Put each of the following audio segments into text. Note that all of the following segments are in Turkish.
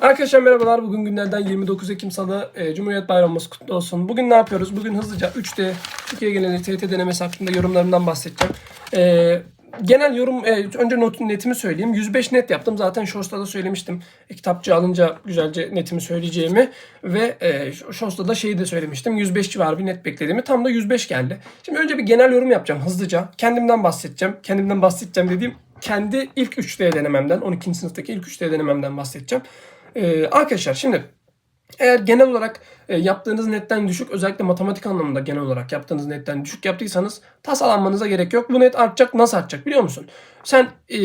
Arkadaşlar merhabalar. Bugün günlerden 29 Ekim Salı. E, Cumhuriyet Bayramımız kutlu olsun. Bugün ne yapıyoruz? Bugün hızlıca 3D Türkiye geneli TYT denemesi hakkında yorumlarımdan bahsedeceğim. E, genel yorum, e, önce not, netimi söyleyeyim. 105 net yaptım. Zaten Shorts'ta da söylemiştim. E, kitapçı alınca güzelce netimi söyleyeceğimi. Ve e, Shorts'ta da şeyi de söylemiştim. 105 civarı bir net beklediğimi. Tam da 105 geldi. Şimdi önce bir genel yorum yapacağım hızlıca. Kendimden bahsedeceğim. Kendimden bahsedeceğim dediğim kendi ilk 3D denememden, 12. sınıftaki ilk 3D denememden bahsedeceğim. Ee, arkadaşlar şimdi eğer genel olarak e, yaptığınız netten düşük özellikle matematik anlamında genel olarak yaptığınız netten düşük yaptıysanız tasalanmanıza gerek yok. Bu net artacak nasıl artacak biliyor musun? Sen e,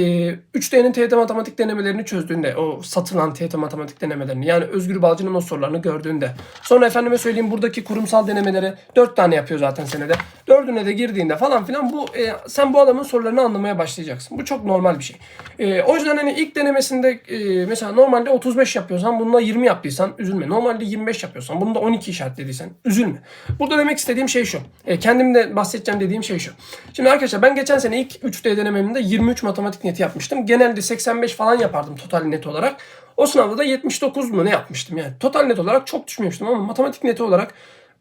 3D'nin TYT matematik denemelerini çözdüğünde o satılan TYT matematik denemelerini yani Özgür Balcı'nın o sorularını gördüğünde sonra efendime söyleyeyim buradaki kurumsal denemeleri 4 tane yapıyor zaten senede. Dördüne de girdiğinde falan filan bu e, sen bu adamın sorularını anlamaya başlayacaksın. Bu çok normal bir şey. E, o yüzden hani ilk denemesinde e, mesela normalde 35 yapıyorsan bununla 20 yaptıysan üzülme. Normalde 25 yapıyorsan bunu da 12 işaretlediysen üzülme. Burada demek istediğim şey şu. E, kendim de bahsedeceğim dediğim şey şu. Şimdi arkadaşlar ben geçen sene ilk 3D denememde 23 matematik neti yapmıştım. Genelde 85 falan yapardım total net olarak. O sınavda da 79 mu ne yapmıştım yani. Total net olarak çok düşmemiştim ama matematik neti olarak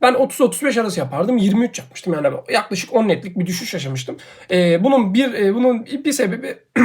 ben 30-35 arası yapardım. 23 yapmıştım yani yaklaşık 10 netlik bir düşüş yaşamıştım. Ee, bunun bir e, bunun bir sebebi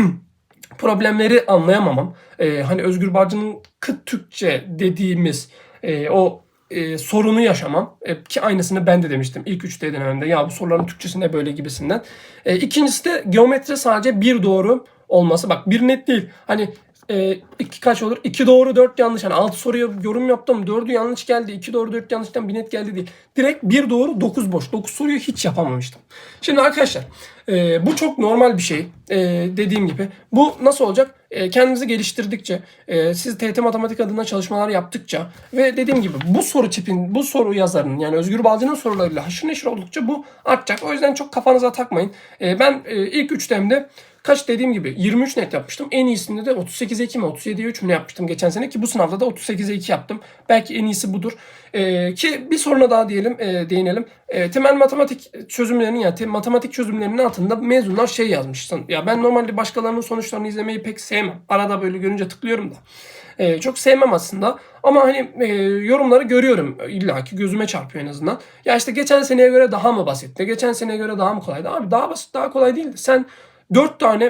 problemleri anlayamamam. Ee, hani Özgür Barcı'nın kıt Türkçe dediğimiz e, o e, sorunu yaşamam. E, ki aynısını ben de demiştim ilk 3D denememde. Ya bu soruların Türkçesi ne böyle gibisinden. E, ikincisi de geometri sadece bir doğru olması. Bak bir net değil. Hani e, iki kaç olur? 2 doğru 4 yanlış. Hani 6 soruya yorum yaptım. 4'ü yanlış geldi. 2 doğru 4 yanlıştan bir net geldi değil. Direkt 1 doğru 9 boş. 9 soruyu hiç yapamamıştım. Şimdi arkadaşlar e, bu çok normal bir şey. E, dediğim gibi. Bu nasıl olacak? E, kendinizi geliştirdikçe, e, siz TYT Matematik adına çalışmalar yaptıkça ve dediğim gibi bu soru tipin, bu soru yazarının yani Özgür Balcı'nın sorularıyla haşır neşir oldukça bu artacak. O yüzden çok kafanıza takmayın. E, ben e, ilk 3 demde kaç dediğim gibi 23 net yapmıştım. En iyisinde de 38'e 2 mi 37'ye 3 mü yapmıştım geçen sene ki bu sınavda da 38'e 2 yaptım. Belki en iyisi budur. Ee, ki bir soruna daha diyelim e, değinelim. E, temel matematik çözümlerinin yani te- matematik çözümlerinin altında mezunlar şey yazmışsın. Ya ben normalde başkalarının sonuçlarını izlemeyi pek sevmem. Arada böyle görünce tıklıyorum da. E, çok sevmem aslında. Ama hani e, yorumları görüyorum. İlla ki gözüme çarpıyor en azından. Ya işte geçen seneye göre daha mı basitti? Geçen seneye göre daha mı kolaydı? Abi daha basit daha kolay değildi. Sen 4 tane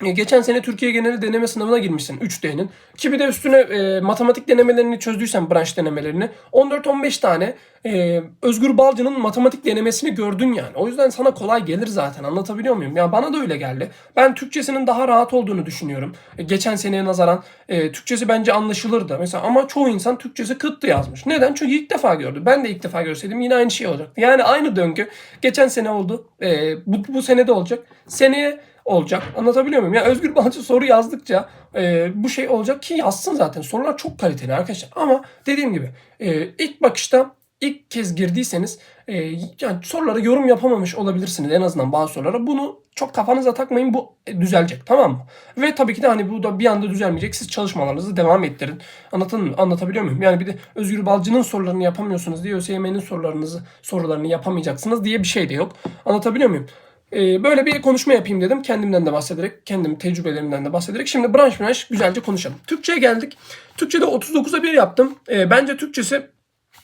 Geçen sene Türkiye geneli deneme sınavına girmişsin 3D'nin. Ki bir de üstüne e, matematik denemelerini çözdüysen branş denemelerini 14-15 tane e, Özgür Balcı'nın matematik denemesini gördün yani. O yüzden sana kolay gelir zaten anlatabiliyor muyum? Ya bana da öyle geldi. Ben Türkçesinin daha rahat olduğunu düşünüyorum. E, geçen seneye nazaran e, Türkçesi bence anlaşılırdı. Mesela ama çoğu insan Türkçesi kıttı yazmış. Neden? Çünkü ilk defa gördü. Ben de ilk defa görseydim yine aynı şey olacaktı. Yani aynı döngü. Geçen sene oldu. E, bu, bu sene de olacak. Seneye olacak. Anlatabiliyor muyum? Ya Özgür Balcı soru yazdıkça e, bu şey olacak ki yazsın zaten. Sorular çok kaliteli arkadaşlar. Ama dediğim gibi e, ilk bakışta ilk kez girdiyseniz e, yani sorulara yorum yapamamış olabilirsiniz en azından bazı sorulara. Bunu çok kafanıza takmayın. Bu düzelecek tamam mı? Ve tabii ki de hani bu da bir anda düzelmeyecek. Siz çalışmalarınızı devam ettirin. Anlatın? Anlatabiliyor muyum? Yani bir de Özgür Balcı'nın sorularını yapamıyorsunuz diye ÖSYM'nin sorularınızı sorularını yapamayacaksınız diye bir şey de yok. Anlatabiliyor muyum? Ee, böyle bir konuşma yapayım dedim. Kendimden de bahsederek, kendim tecrübelerimden de bahsederek. Şimdi branş branş güzelce konuşalım. Türkçe'ye geldik. Türkçe'de 39'a 1 yaptım. Ee, bence Türkçesi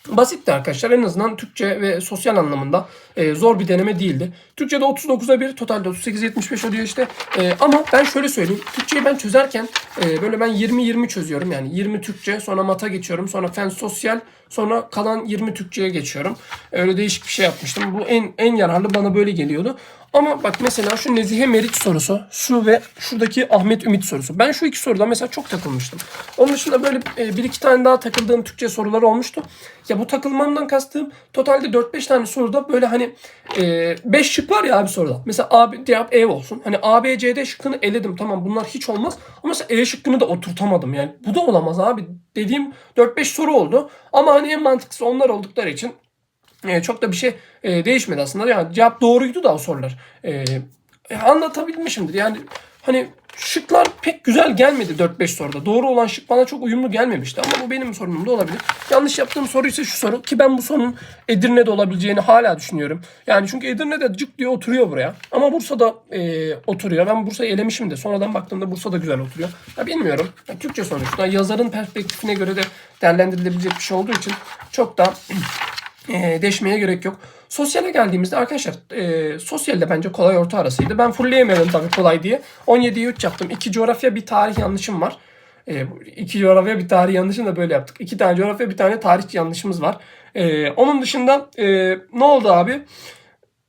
basitti arkadaşlar. En azından Türkçe ve sosyal anlamında e, zor bir deneme değildi. Türkçe'de 39'a 1, totalde 38-75 oluyor işte. E, ama ben şöyle söyleyeyim. Türkçeyi ben çözerken e, böyle ben 20-20 çözüyorum. Yani 20 Türkçe, sonra mata geçiyorum. Sonra fen sosyal, sonra kalan 20 Türkçe'ye geçiyorum. Öyle değişik bir şey yapmıştım. Bu en en yararlı bana böyle geliyordu. Ama bak mesela şu Nezihe Meriç sorusu, şu ve şuradaki Ahmet Ümit sorusu. Ben şu iki soruda mesela çok takılmıştım. Onun dışında böyle e, bir iki tane daha takıldığım Türkçe sorular olmuştu. Ya bu takılmamdan kastım totalde 4-5 tane soruda böyle hani 5 şık var ya abi soruda. Mesela A, cevap E olsun. Hani A, B, C, D şıkkını eledim. Tamam bunlar hiç olmaz. Ama mesela E şıkkını da oturtamadım yani. Bu da olamaz abi. Dediğim 4-5 soru oldu. Ama hani en mantıklısı onlar oldukları için e, çok da bir şey e, değişmedi aslında. Yani cevap doğruydu da o sorular. E, e, anlatabilmişimdir. Yani hani şıklar pek güzel gelmedi 4-5 soruda. Doğru olan şık bana çok uyumlu gelmemişti ama bu benim sorunum da olabilir. Yanlış yaptığım soru ise şu soru ki ben bu sorunun Edirne'de olabileceğini hala düşünüyorum. Yani çünkü Edirne'de cık diye oturuyor buraya. Ama Bursa'da e, oturuyor. Ben Bursa'yı elemişim de sonradan baktığımda Bursa'da güzel oturuyor. Ya bilmiyorum. Ya Türkçe sonuçta yazarın perspektifine göre de değerlendirilebilecek bir şey olduğu için çok da e, deşmeye gerek yok. Sosyale geldiğimizde arkadaşlar e, sosyalde bence kolay orta arasıydı. Ben fullleyemedim tabii kolay diye. 17'ye 3 yaptım. 2 coğrafya bir tarih yanlışım var. E, iki coğrafya bir tarih yanlışını da böyle yaptık. İki tane coğrafya bir tane tarih yanlışımız var. E, onun dışında e, ne oldu abi?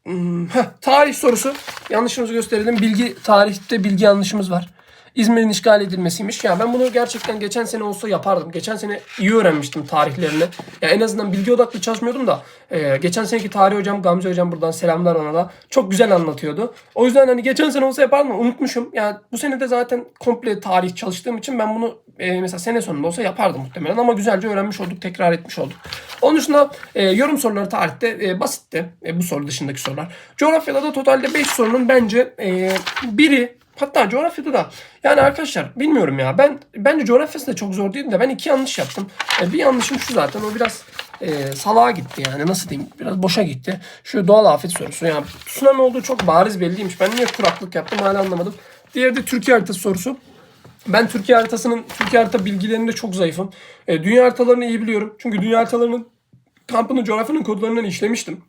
Hmm, heh, tarih sorusu. Yanlışımızı gösterelim. Bilgi tarihte bilgi yanlışımız var. İzmir'in işgal edilmesiymiş. Ya ben bunu gerçekten geçen sene olsa yapardım. Geçen sene iyi öğrenmiştim tarihlerini. Ya en azından bilgi odaklı çalışmıyordum da e, geçen seneki tarih hocam Gamze hocam buradan selamlar ona da çok güzel anlatıyordu. O yüzden hani geçen sene olsa yapardım unutmuşum. Yani bu sene de zaten komple tarih çalıştığım için ben bunu e, mesela sene sonunda olsa yapardım muhtemelen ama güzelce öğrenmiş olduk, tekrar etmiş olduk. Onun dışında e, yorum soruları tarihte e, basitti. E, bu soru dışındaki sorular. Coğrafyada da totalde 5 sorunun bence e, biri Hatta coğrafyada da yani arkadaşlar bilmiyorum ya ben bence coğrafyası da çok zor değil de ben iki yanlış yaptım. E, bir yanlışım şu zaten o biraz e, salağa gitti yani nasıl diyeyim biraz boşa gitti. Şu doğal afet sorusu yani tsunami olduğu çok bariz belliymiş. Ben niye kuraklık yaptım hala anlamadım. Diğeri de Türkiye haritası sorusu. Ben Türkiye haritasının Türkiye harita bilgilerinde çok zayıfım. E, dünya haritalarını iyi biliyorum. Çünkü dünya haritalarının kampının coğrafyanın kodlarından işlemiştim.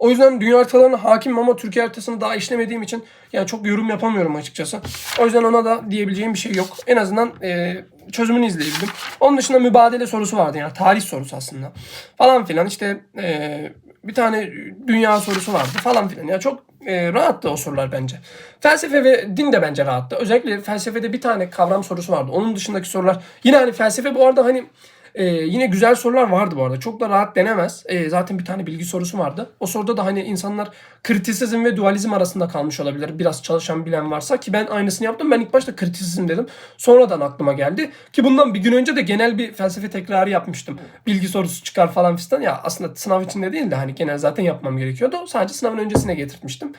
O yüzden dünya haritalarına hakimim ama Türkiye haritasını daha işlemediğim için yani çok yorum yapamıyorum açıkçası. O yüzden ona da diyebileceğim bir şey yok. En azından e, çözümünü izleyebildim. Onun dışında mübadele sorusu vardı yani tarih sorusu aslında. Falan filan işte e, bir tane dünya sorusu vardı falan filan. Ya çok e, rahattı o sorular bence. Felsefe ve din de bence rahattı. Özellikle felsefede bir tane kavram sorusu vardı. Onun dışındaki sorular yine hani felsefe bu arada hani ee, yine güzel sorular vardı bu arada. Çok da rahat denemez. Ee, zaten bir tane bilgi sorusu vardı. O soruda da hani insanlar kritisizm ve dualizm arasında kalmış olabilir. Biraz çalışan bilen varsa ki ben aynısını yaptım. Ben ilk başta kritisizm dedim. Sonradan aklıma geldi. Ki bundan bir gün önce de genel bir felsefe tekrarı yapmıştım. Bilgi sorusu çıkar falan fistan. Ya aslında sınav içinde değil de hani genel zaten yapmam gerekiyordu. Sadece sınavın öncesine getirtmiştim.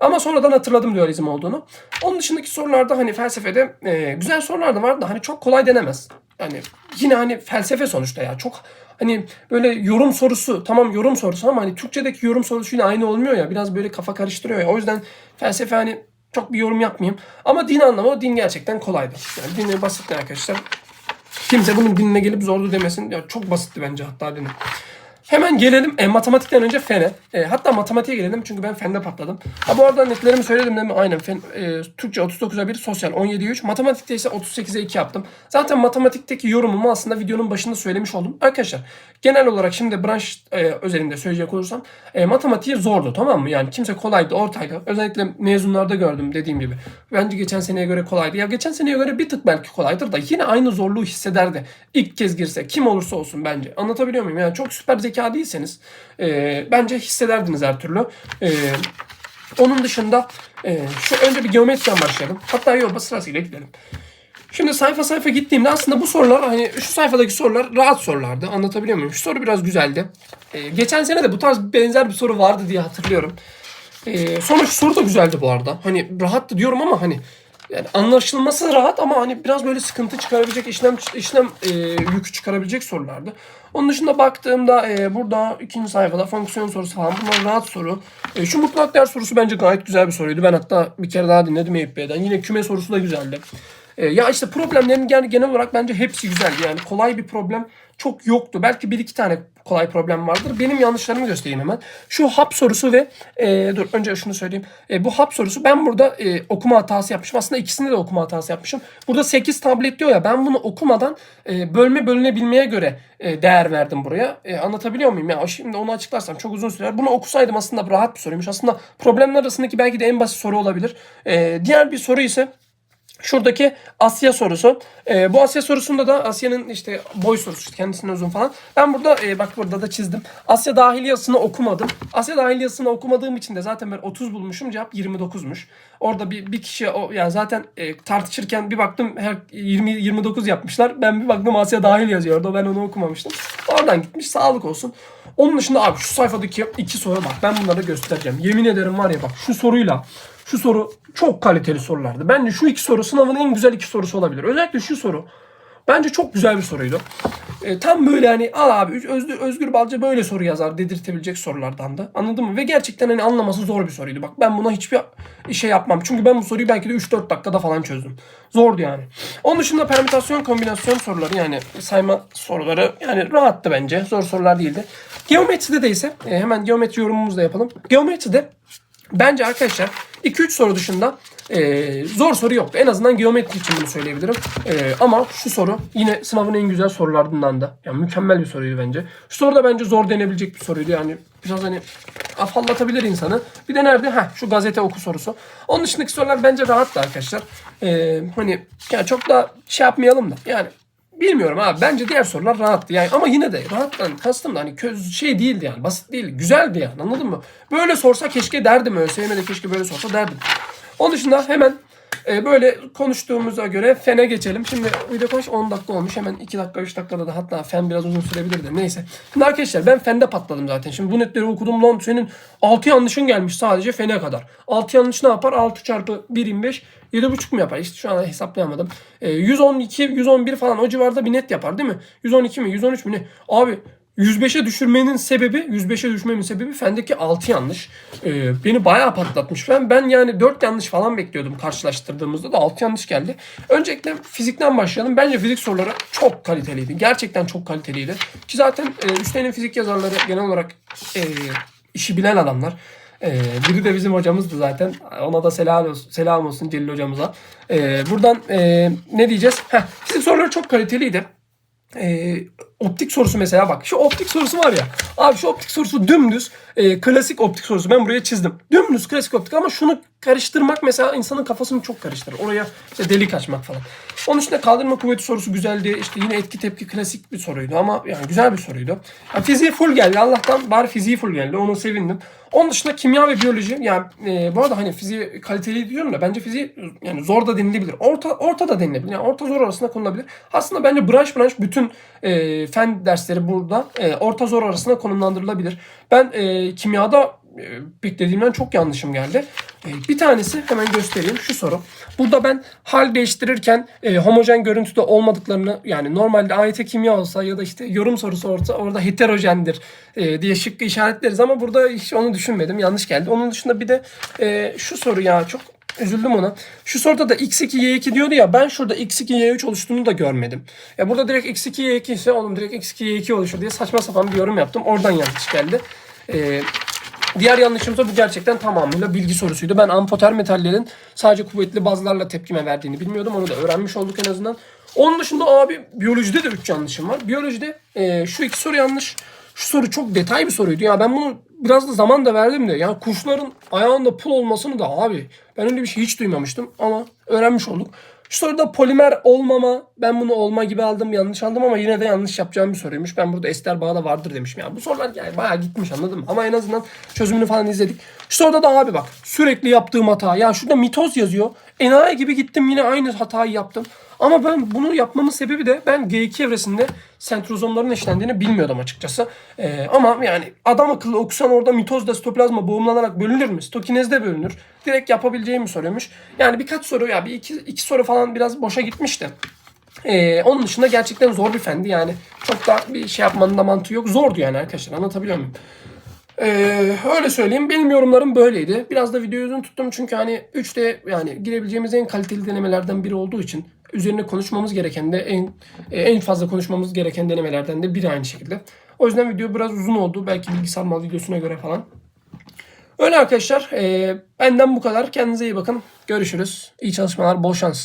Ama sonradan hatırladım dualizm olduğunu. Onun dışındaki sorularda hani felsefede e, güzel sorular da var da hani çok kolay denemez. Yani yine hani felsefe sonuçta ya çok hani böyle yorum sorusu tamam yorum sorusu ama hani Türkçedeki yorum sorusu yine aynı olmuyor ya biraz böyle kafa karıştırıyor ya. O yüzden felsefe hani çok bir yorum yapmayayım. Ama din anlamı din gerçekten kolaydı. Yani dini basitti arkadaşlar. Kimse bunun dinine gelip zordu demesin. Ya çok basitti bence hatta dini. Hemen gelelim e, matematikten önce fene. E, hatta matematiğe gelelim çünkü ben fende patladım. Ha bu arada netlerimi söyledim değil mi? Aynen. Fen, e, Türkçe 39'a 1, sosyal 17'ye 3. Matematikte ise 38'e 2 yaptım. Zaten matematikteki yorumumu aslında videonun başında söylemiş oldum. Arkadaşlar genel olarak şimdi branş e, özelinde söyleyecek olursam e, matematiği zordu tamam mı? Yani kimse kolaydı, ortaydı. Özellikle mezunlarda gördüm dediğim gibi. Bence geçen seneye göre kolaydı. Ya geçen seneye göre bir tık belki kolaydır da yine aynı zorluğu hissederdi. İlk kez girse kim olursa olsun bence. Anlatabiliyor muyum? Yani çok süper zeka değilseniz e, bence hissederdiniz her türlü. E, onun dışında e, şu önce bir geometriden başlayalım. Hatta yok sırasıyla gidelim. Şimdi sayfa sayfa gittiğimde aslında bu sorular hani şu sayfadaki sorular rahat sorulardı. Anlatabiliyor muyum? Şu soru biraz güzeldi. E, geçen sene de bu tarz benzer bir soru vardı diye hatırlıyorum. E, sonra soru da güzeldi bu arada. Hani rahattı diyorum ama hani yani anlaşılması rahat ama hani biraz böyle sıkıntı çıkarabilecek işlem işlem e, yükü çıkarabilecek sorulardı. Onun dışında baktığımda e, burada ikinci sayfada fonksiyon sorusu falan bunlar rahat soru. E, şu mutlak değer sorusu bence gayet güzel bir soruydu. Ben hatta bir kere daha dinledim Eyüp Bey'den. Yine küme sorusu da güzeldi. E, ya işte problemlerin yani genel olarak bence hepsi güzeldi. Yani kolay bir problem çok yoktu. Belki bir iki tane kolay problem vardır. Benim yanlışlarımı göstereyim hemen. Şu hap sorusu ve e, dur önce şunu söyleyeyim. E, bu hap sorusu ben burada e, okuma hatası yapmışım. Aslında ikisinde de okuma hatası yapmışım. Burada 8 tablet diyor ya ben bunu okumadan e, bölme bölünebilmeye göre e, değer verdim buraya. E, anlatabiliyor muyum? Ya şimdi onu açıklarsam çok uzun sürer. Bunu okusaydım aslında rahat bir soruymuş. Aslında problemler arasındaki belki de en basit soru olabilir. E, diğer bir soru ise Şuradaki Asya sorusu. Ee, bu Asya sorusunda da Asya'nın işte boy sorusu kendisine uzun falan. Ben burada e, bak burada da çizdim. Asya dahiliyasını okumadım. Asya dahiliyasını okumadığım için de zaten ben 30 bulmuşum. Cevap 29'muş. Orada bir, bir kişi o yani zaten e, tartışırken bir baktım her 20 29 yapmışlar. Ben bir baktım Asya dahil yazıyordu. Ben onu okumamıştım. Oradan gitmiş. Sağlık olsun. Onun dışında abi şu sayfadaki iki soru bak. Ben bunları göstereceğim. Yemin ederim var ya bak şu soruyla Şu soru çok kaliteli sorulardı. Bence şu iki soru sınavın en güzel iki sorusu olabilir. Özellikle şu soru. Bence çok güzel bir soruydu. E, tam böyle hani al abi Özgür, Özgür Balcı böyle soru yazar dedirtebilecek sorulardan da. Anladın mı? Ve gerçekten hani anlaması zor bir soruydu. Bak ben buna hiçbir şey yapmam. Çünkü ben bu soruyu belki de 3-4 dakikada falan çözdüm. Zordu yani. Onun dışında permütasyon kombinasyon soruları yani sayma soruları yani rahattı bence. Zor sorular değildi. Geometride de ise e, hemen geometri yorumumuzu da yapalım. Geometride Bence arkadaşlar 2-3 soru dışında e, zor soru yoktu. En azından geometri için bunu söyleyebilirim. E, ama şu soru yine sınavın en güzel sorularından da. Yani mükemmel bir soruydu bence. Şu soru da bence zor denebilecek bir soruydu. Yani biraz hani afallatabilir insanı. Bir de nerede? Ha şu gazete oku sorusu. Onun dışındaki sorular bence rahattı arkadaşlar. E, hani yani çok da şey yapmayalım da. Yani Bilmiyorum abi. Bence diğer sorular rahattı. Yani ama yine de rahattan kastım da hani köz şey değildi yani. Basit değil. Güzeldi yani. Anladın mı? Böyle sorsa keşke derdim. ÖSYM'de keşke böyle sorsa derdim. Onun dışında hemen e, böyle konuştuğumuza göre fene geçelim. Şimdi video kaç 10 dakika olmuş. Hemen 2 dakika 3 dakikada da hatta fen biraz uzun sürebilirdi. Neyse. Şimdi arkadaşlar ben fende patladım zaten. Şimdi bu netleri okudum. Lan senin 6 yanlışın gelmiş sadece fene kadar. 6 yanlış ne yapar? 6 çarpı 1 25 7,5 mu yapar? İşte şu an hesaplayamadım. E, 112, 111 falan o civarda bir net yapar değil mi? 112 mi? 113 mü ne? Abi 105'e düşürmenin sebebi, 105'e düşmemin sebebi fendeki 6 yanlış. Ee, beni bayağı patlatmış. Ben ben yani 4 yanlış falan bekliyordum karşılaştırdığımızda da 6 yanlış geldi. Öncelikle fizikten başlayalım. Bence fizik soruları çok kaliteliydi. Gerçekten çok kaliteliydi. Ki zaten e, üstlerin fizik yazarları genel olarak e, işi bilen adamlar. Ee, biri de bizim hocamızdı zaten. Ona da selam olsun, selam olsun Celil hocamıza. Ee, buradan e, ne diyeceğiz? Heh, fizik soruları çok kaliteliydi. Ee, optik sorusu mesela bak. Şu optik sorusu var ya. Abi şu optik sorusu dümdüz. e, klasik optik sorusu. Ben buraya çizdim. Dümdüz klasik optik ama şunu karıştırmak mesela insanın kafasını çok karıştırır. Oraya işte delik açmak falan. Onun için de kaldırma kuvveti sorusu güzeldi. İşte yine etki tepki klasik bir soruydu ama yani güzel bir soruydu. Yani fiziği full geldi. Allah'tan bari fiziği full geldi. Onu sevindim. Onun dışında kimya ve biyoloji yani e, bu arada hani fiziği kaliteli diyorum da bence fiziği yani zor da denilebilir. Orta orta da denilebilir. Yani orta zor arasında konulabilir. Aslında bence branş branş bütün e, fen dersleri burada e, orta zor arasında konumlandırılabilir. Ben e, kimyada beklediğimden çok yanlışım geldi. E, bir tanesi hemen göstereyim şu soru. Burada ben hal değiştirirken e, homojen görüntüde olmadıklarını yani normalde AYT kimya olsa ya da işte yorum sorusu olsa orada heterojendir e, diye şıkkı işaretleriz ama burada hiç onu düşünmedim. Yanlış geldi. Onun dışında bir de e, şu soru ya çok Üzüldüm ona. Şu soruda da x2 y2 diyordu ya ben şurada x2 y3 oluştuğunu da görmedim. Ya burada direkt x2 y2 ise oğlum direkt x2 y2 oluşur diye saçma sapan bir yorum yaptım. Oradan yanlış geldi. Ee, diğer yanlışımız da bu gerçekten tamamıyla bilgi sorusuydu. Ben amfoter metallerin sadece kuvvetli bazlarla tepkime verdiğini bilmiyordum. Onu da öğrenmiş olduk en azından. Onun dışında abi biyolojide de 3 yanlışım var. Biyolojide e, şu iki soru yanlış. Şu soru çok detay bir soruydu. Ya ben bunu biraz da zaman da verdim de. Yani kuşların ayağında pul olmasını da abi ben öyle bir şey hiç duymamıştım ama öğrenmiş olduk. Şu soruda polimer olmama ben bunu olma gibi aldım yanlış aldım ama yine de yanlış yapacağım bir soruymuş. Ben burada ester bağı da vardır demişim. Yani bu sorular yani bayağı gitmiş anladın mı? Ama en azından çözümünü falan izledik. Şu soruda da abi bak sürekli yaptığım hata. Ya şurada mitoz yazıyor. Enayi gibi gittim yine aynı hatayı yaptım. Ama ben bunu yapmamın sebebi de ben G2 evresinde sentrozomların eşlendiğini bilmiyordum açıkçası. Ee, ama yani adam akıllı okusan orada mitozda sitoplazma boğumlanarak bölünür mü? Stokinezde bölünür. Direkt yapabileceğimi soruyormuş. Yani birkaç soru ya bir iki, iki soru falan biraz boşa gitmişti. Ee, onun dışında gerçekten zor bir fendi yani. Çok da bir şey yapmanın da mantığı yok. Zordu yani arkadaşlar anlatabiliyor muyum? Ee, öyle söyleyeyim. Benim yorumlarım böyleydi. Biraz da videoyu uzun tuttum çünkü hani 3'te yani girebileceğimiz en kaliteli denemelerden biri olduğu için üzerine konuşmamız gereken de en e, en fazla konuşmamız gereken denemelerden de biri aynı şekilde. O yüzden video biraz uzun oldu. Belki bilgisayar mal videosuna göre falan. Öyle arkadaşlar. E, benden bu kadar. Kendinize iyi bakın. Görüşürüz. İyi çalışmalar. Bol şans.